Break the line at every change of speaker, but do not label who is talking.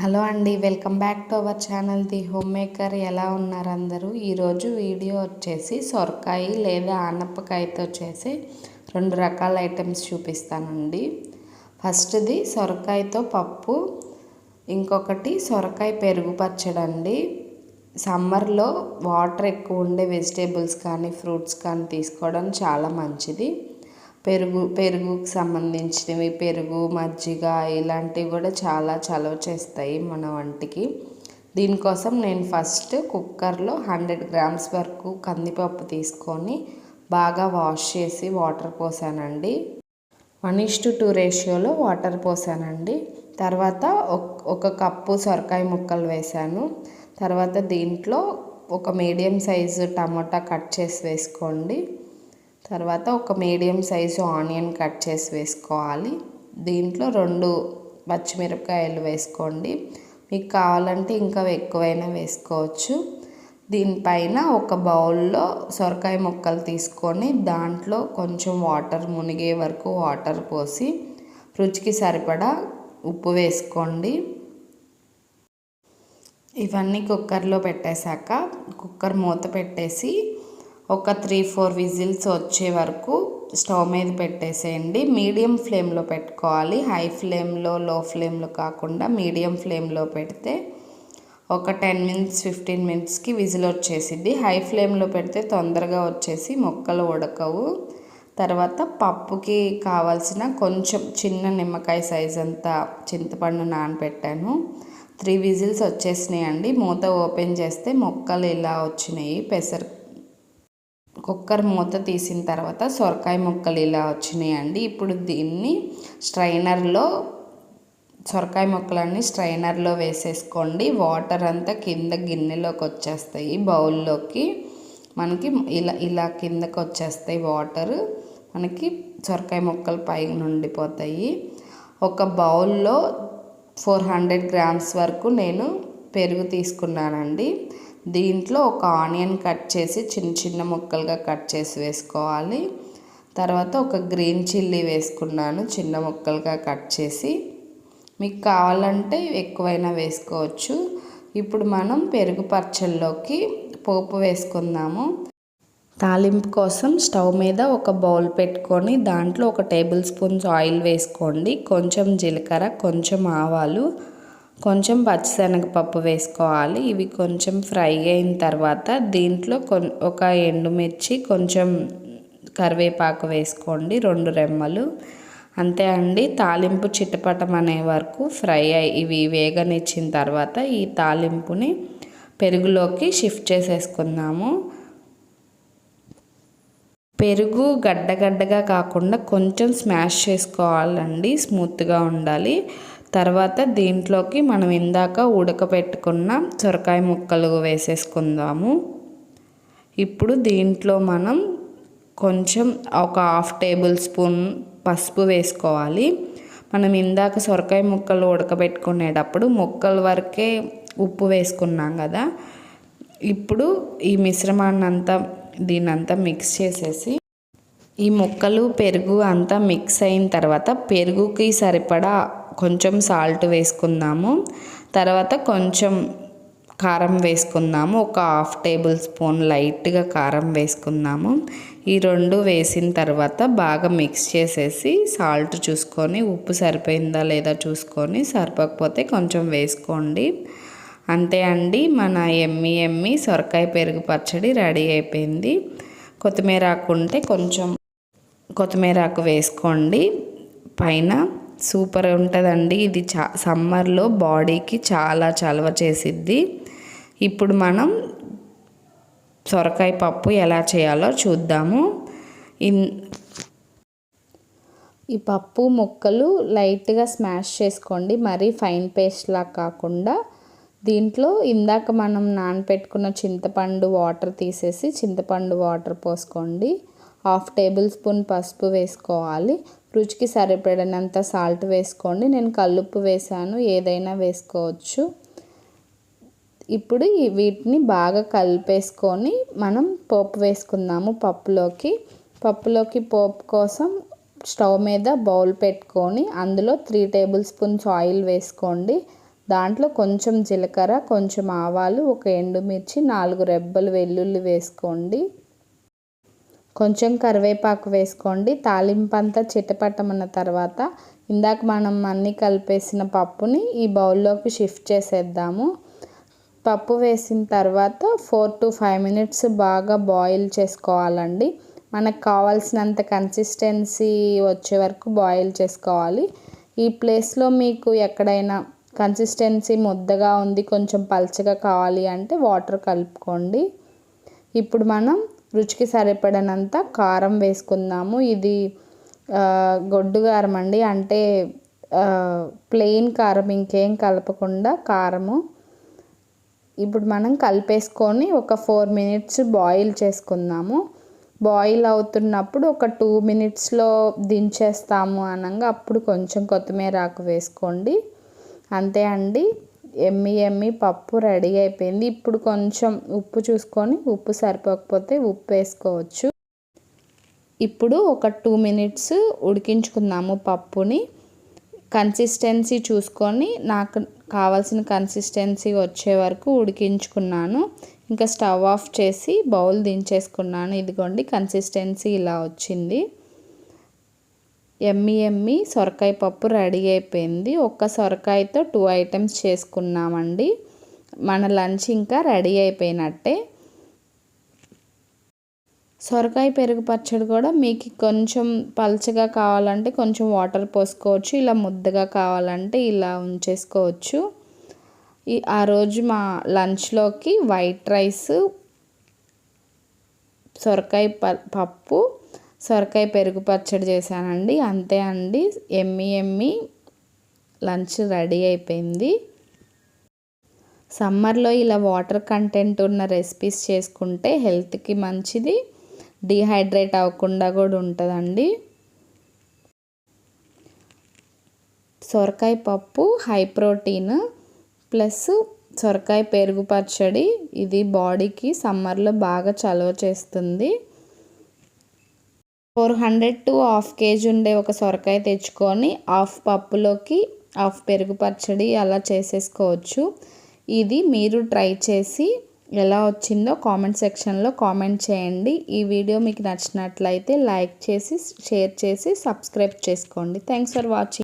Hello అండి welcome back to our channel the home maker ఎలా ఉన్నారు అందరూ? ఈరోజు వీడియో వచ్చేసి సొరకాయ లేదా ఆనపకాయతో చేసే రెండు రకాల ఐటమ్స్ చూపిస్తానండి. ఫస్ట్ది సొరకాయతో పప్పు ఇంకొకటి సొరకాయ పెరుగు పచ్చడండి సమ్మర్లో వాటర్ ఎక్కువ ఉండే వెజిటేబుల్స్ కానీ ఫ్రూట్స్ కానీ తీసుకోవడం చాలా మంచిది. పెరుగు పెరుగుకు సంబంధించినవి పెరుగు మజ్జిగ ఇలాంటివి కూడా చాలా చలవ చేస్తాయి మన వంటికి. దీనికోసం నేను ఫస్ట్ కుక్కర్లో హండ్రెడ్ గ్రామ్స్ వరకు కందిపప్పు తీసుకొని బాగా వాష్ చేసి వాటర్ పోసానండి. వన్ ఇష్ టు టూ రేషియోలో వాటర్ పోసానండి. తర్వాత ఒక కప్పు సొరకాయ ముక్కలు వేసాను. తర్వాత దీంట్లో ఒక మీడియం సైజు టమాటా కట్ చేసి వేసుకోండి. తర్వాత ఒక మీడియం సైజు ఆనియన్ కట్ చేసి వేసుకోవాలి. దీంట్లో రెండు పచ్చిమిరపకాయలు వేసుకోండి. మీకు కావాలంటే ఇంకా ఎక్కువైనా వేసుకోవచ్చు. దీనిపైన ఒక బౌల్లో సొరకాయ ముక్కలు తీసుకొని దాంట్లో కొంచెం వాటర్ మునిగే వరకు వాటర్ పోసి రుచికి సరిపడా ఉప్పు వేసుకోండి. ఇవన్నీ కుక్కర్లో పెట్టేశాక కుక్కర్ మూత పెట్టేసి ఒక త్రీ ఫోర్ విజిల్స్ వచ్చే వరకు స్టవ్ మీద పెట్టేసేయండి. మీడియం ఫ్లేమ్లో పెట్టుకోవాలి. హై ఫ్లేమ్లో లో ఫ్లేమ్లో కాకుండా మీడియం ఫ్లేమ్లో పెడితే ఒక టెన్ మినిట్స్ ఫిఫ్టీన్ మినిట్స్కి విజిల్ వచ్చేసిద్ది. హై ఫ్లేమ్లో పెడితే తొందరగా వచ్చేసి మొక్కలు ఉడకవు. తర్వాత పప్పుకి కావాల్సిన కొంచెం చిన్న నిమ్మకాయ సైజ్ అంతా చింతపండు నానబెట్టాను. త్రీ విజిల్స్ వచ్చేసినాయి అండి మూత ఓపెన్ చేస్తే మొక్కలు ఇలా వచ్చినాయి. పెసర కుక్కర్ మూత తీసిన తర్వాత సొరకాయ ముక్కలు ఇలా వచ్చినాయండి. ఇప్పుడు దీన్ని స్ట్రైనర్లో సొరకాయ ముక్కలన్నీ స్ట్రైనర్లో వేసేసుకోండి. వాటర్ అంతా కింద గిన్నెలోకి వచ్చేస్తాయి. బౌల్లోకి మనకి ఇలా ఇలా కిందకి వచ్చేస్తాయి వాటర్. మనకి సొరకాయ ముక్కలు పైన ఉండిపోతాయి. ఒక బౌల్లో ఫోర్ హండ్రెడ్ గ్రామ్స్ వరకు నేను పెరుగు తీసుకున్నానండి. దీంట్లో ఒక ఆనియన్ కట్ చేసి చిన్న చిన్న ముక్కలుగా కట్ చేసి వేసుకోవాలి. తర్వాత ఒక గ్రీన్ చిల్లీ వేసుకున్నాను చిన్న ముక్కలుగా కట్ చేసి. మీకు కావాలంటే ఎక్కువైనా వేసుకోవచ్చు. ఇప్పుడు మనం పెరుగు పచ్చళ్ళలోకి పోపు వేసుకుందాము. తాలింపు కోసం స్టవ్ మీద ఒక బౌల్ పెట్టుకొని దాంట్లో ఒక టేబుల్ స్పూన్స్ ఆయిల్ వేసుకోండి. కొంచెం జీలకర్ర కొంచెం ఆవాలు కొంచెం పచ్చిశనగపప్పు వేసుకోవాలి. ఇవి కొంచెం ఫ్రై అయిన తర్వాత దీంట్లో ఒక ఎండుమిర్చి కొంచెం కరివేపాకు వేసుకోండి రెండు రెమ్మలు. అంతే అండి. తాలింపు చిట్టపటం అనే వరకు ఫ్రై అయి ఇవి వేగనిచ్చిన తర్వాత ఈ తాలింపుని పెరుగులోకి షిఫ్ట్ చేసేసుకుందాము. పెరుగు గడ్డగడ్డగా కాకుండా కొంచెం స్మాష్ చేసుకోవాలండి. స్మూత్గా ఉండాలి. తర్వాత దీంట్లోకి మనం ఇందాక ఉడకబెట్టుకున్న సొరకాయ ముక్కలు వేసేసుకుందాము. ఇప్పుడు దీంట్లో మనం కొంచెం ఒక హాఫ్ టేబుల్ స్పూన్ పసుపు వేసుకోవాలి. మనం ఇందాక సొరకాయ ముక్కలు ఉడకబెట్టుకునేటప్పుడు ముక్కల వరకే ఉప్పు వేసుకున్నాం కదా. ఇప్పుడు ఈ మిశ్రమాన్ని అంతా దీనంతా మిక్స్ చేసేసి ఈ ముక్కలు పెరుగు అంతా మిక్స్ అయిన తర్వాత పెరుగుకి సరిపడా కొంచెం సాల్ట్ వేసుకుందాము. తర్వాత కొంచెం కారం వేసుకుందాము. ఒక హాఫ్ టేబుల్ స్పూన్ లైట్గా కారం వేసుకుందాము. ఈ రెండు వేసిన తర్వాత బాగా మిక్స్ చేసేసి సాల్ట్ చూసుకొని ఉప్పు సరిపోయిందా లేదా చూసుకొని సరిపోకపోతే కొంచెం వేసుకోండి. అంతే అండి మన ఎమ్మి ఎమ్మి సొరకాయ పెరుగు పచ్చడి రెడీ అయిపోయింది. కొత్తిమీర ఆకు ఉంటే కొంచెం కొత్తిమీర ఆకు వేసుకోండి. పైన సూపర్ ఉంటుందండి. ఇది చా సమ్మర్లో బాడీకి చాలా చలవ చేసిద్ది. ఇప్పుడు మనం సొరకాయ పప్పు ఎలా చేయాలో చూద్దాము. ఇన్ ఈ పప్పు ముక్కలు లైట్గా స్మాష్ చేసుకోండి. మరీ ఫైన్ పేస్ట్లా కాకుండా దీంట్లో ఇందాక మనం నానపెట్టుకున్న చింతపండు వాటర్ తీసేసి చింతపండు వాటర్ పోసుకోండి. హాఫ్ టేబుల్ స్పూన్ పసుపు వేసుకోవాలి. రుచికి సరిపడినంత సాల్ట్ వేసుకోండి. నేను కల్లుప్పు వేసాను. ఏదైనా వేసుకోవచ్చు. ఇప్పుడు వీటిని బాగా కలిపేసుకొని మనం పోపు వేసుకుందాము పప్పులోకి. పప్పులోకి పోపు కోసం స్టవ్ మీద బౌల్ పెట్టుకొని అందులో త్రీ టేబుల్ స్పూన్స్ ఆయిల్ వేసుకోండి. దాంట్లో కొంచెం జీలకర్ర కొంచెం ఆవాలు ఒక ఎండుమిర్చి నాలుగు రెబ్బలు వెల్లుల్లి వేసుకోండి. కొంచెం కరివేపాకు వేసుకోండి. తాలింపు అంతా చిటపట్టమన్న తర్వాత ఇందాక మనం అన్నీ కలిపేసిన పప్పుని ఈ బౌల్లోకి షిఫ్ట్ చేసేద్దాము. పప్పు వేసిన తర్వాత ఫోర్ టు ఫైవ్ మినిట్స్ బాగా బాయిల్ చేసుకోవాలండి. మనకు కావాల్సినంత కన్సిస్టెన్సీ వచ్చే వరకు బాయిల్ చేసుకోవాలి. ఈ ప్లేస్లో మీకు ఎక్కడైనా కన్సిస్టెన్సీ ముద్దగా ఉంది కొంచెం పల్చగా కావాలి అంటే వాటర్ కలుపుకోండి. ఇప్పుడు మనం రుచికి సరిపడినంత కారం వేసుకుందాము. ఇది గొడ్డు కారం అండి. అంటే ప్లెయిన్ కారం ఇంకేం కలపకుండా కారము ఇప్పుడు మనం కలిపేసుకొని ఒక ఫోర్ మినిట్స్ బాయిల్ చేసుకుందాము. బాయిల్ అవుతున్నప్పుడు ఒక టూ మినిట్స్లో దించేస్తాము అనగా అప్పుడు కొంచెం కొత్తిమీర ఆకు వేసుకోండి. అంతే అండి. ఎమ్మి ఎమ్మి పప్పు రెడీ అయిపోయింది. ఇప్పుడు కొంచెం ఉప్పు చూసుకొని ఉప్పు సరిపోకపోతే ఉప్పు వేసుకోవచ్చు. ఇప్పుడు ఒక టూ మినిట్స్ ఉడికించుకుందాము పప్పుని. కన్సిస్టెన్సీ చూసుకొని నాకు కావాల్సిన కన్సిస్టెన్సీ వచ్చే వరకు ఉడికించుకున్నాను. ఇంకా స్టవ్ ఆఫ్ చేసి బౌల్ దించేసుకున్నాను. ఇదిగోండి కన్సిస్టెన్సీ ఇలా వచ్చింది. ఎమ్మి ఎమ్మి సొరకాయ పప్పు రెడీ అయిపోయింది. ఒక్క సొరకాయతో టూ ఐటమ్స్ చేసుకున్నామండి. మన లంచ్ ఇంకా రెడీ అయిపోయినట్టే. సొరకాయ పెరుగు పచ్చడి కూడా మీకు కొంచెం పలచగా కావాలంటే కొంచెం వాటర్ పోసుకోవచ్చు ఇలా ముద్దగా కావాలంటే ఇలా ఉంచేసుకోవచ్చు. ఈ ఆ రోజు మా లంచ్లోకి వైట్ రైస్ సొరకాయ పప్పు సొరకాయ పెరుగు పచ్చడి చేశానండి. అంతే అండి. ఎమ్మి ఎమ్మి లంచ్ రెడీ అయిపోయింది. సమ్మర్లో ఇలా వాటర్ కంటెంట్ ఉన్న రెసిపీస్ చేసుకుంటే హెల్త్కి మంచిది. డిహైడ్రేట్ అవ్వకుండా కూడా ఉంటుందండి. సొరకాయ పప్పు హై ప్రోటీన్ ప్లస్ సొరకాయ పెరుగు పచ్చడి. ఇది బాడీకి సమ్మర్లో బాగా చలవ చేస్తుంది. Four hundred to half KG ఉండే ఒక సొరకాయ తెచ్చుకొని హాఫ్ పప్పులోకి హాఫ్ పెరుగు పచ్చడి అలా చేసేసుకోవచ్చు. ఇది మీరు ట్రై చేసి ఎలా వచ్చిందో కామెంట్ సెక్షన్లో కామెంట్ చేయండి. ఈ వీడియో మీకు నచ్చినట్లయితే లైక్ చేసి షేర్ చేసి సబ్స్క్రైబ్ చేసుకోండి. Thanks for watching.